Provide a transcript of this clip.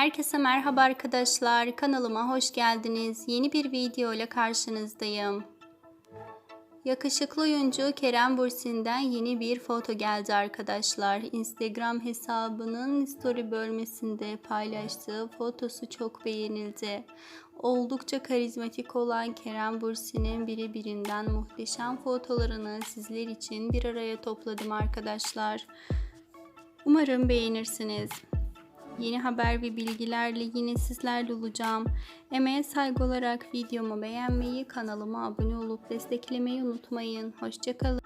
Herkese merhaba arkadaşlar. Kanalıma hoş geldiniz. Yeni bir video ile karşınızdayım. Yakışıklı oyuncu Kerem Bürsin'den yeni bir foto geldi arkadaşlar. Instagram hesabının story bölmesinde paylaştığı fotosu çok beğenildi. Oldukça karizmatik olan Kerem Bürsin'in biri birinden muhteşem fotolarını sizler için bir araya topladım arkadaşlar. Umarım beğenirsiniz. Yeni haber ve bilgilerle yine sizlerle olacağım. Emeğe saygı olarak videomu beğenmeyi, kanalıma abone olup desteklemeyi unutmayın. Hoşçakalın.